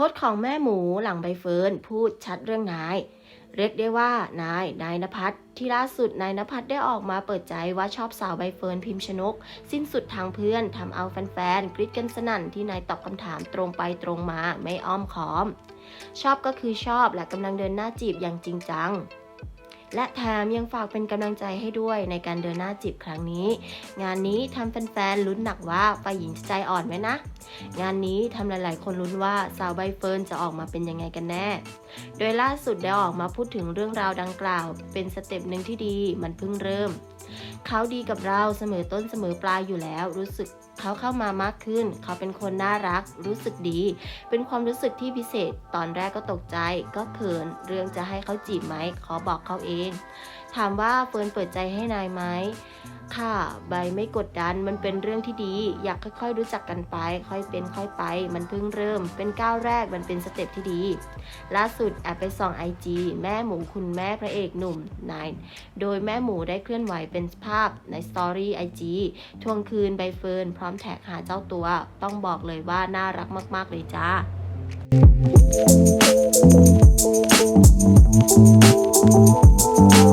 พสต์ของแม่หมูหลังใบเฟิร์นพูดชัดเรื่องนาย เรียกได้ว่านายนายนภัสที่ล่าสุดนายนภัสได้ออกมาเปิดใจว่าชอบสาวใบเฟิร์นพิมพ์ชนก สิ้นสุดทางเพื่อนทำเอาแฟนๆกรี๊ดกันสนั่นที่นายตอบคำถามตรงไปตรงมาไม่อ้อมค้อม ชอบก็คือชอบและกำลังเดินหน้าจีบอย่างจริงจัง และแถมยังฝากเป็นกำลังใจให้ด้วยในการเดินหน้าจีบครั้งนี้ งานนี้ทำแฟนๆลุ้นหนักว่าฝ่ายหญิงจะใจอ่อนไหมนะ งานนี้ทำหลายๆ คนลุ้นว่าสาวใบเฟิร์นจะออกมาเป็นยังไงกันแน่ โดยล่าสุดได้ออกมาพูดถึงเรื่องราวดังกล่าว เป็นสเต็ปหนึ่งที่ดีมันเพิ่งเริ่ม เขาดีกับเราเสมอต้นเสมอปลายอยู่แล้วรู้สึก เขาเข้ามามากขึ้น เขาเป็นคนน่ารัก รู้สึกดี เป็นความรู้สึกที่พิเศษ ตอนแรกก็ตกใจ ก็เขิน เรื่องจะให้เขาจีบไหม ขอบอกเขาเอง ถามว่าเฟิร์นเปิดใจให้นายไหมค่ะ ใบไม่กดดัน มันเป็นเรื่องที่ดี อยากค่อยๆ รู้จักกันไป ค่อยเป็นค่อยไป มันเพิ่งเริ่ม เป็นก้าวแรก มันเป็นสเต็ปที่ดี ล่าสุดแอบไปส่องไอจีแม่หมูคุณแม่พระเอกหนุ่มนาย โดยแม่หมูได้เคลื่อนไหวเป็นภาพในสตอรี่ไอจีทวงคืนใบเฟิร์นพร้อมแท็กหาเจ้าตัว ต้องบอกเลยว่าน่ารักมากๆเลยจ้า Thank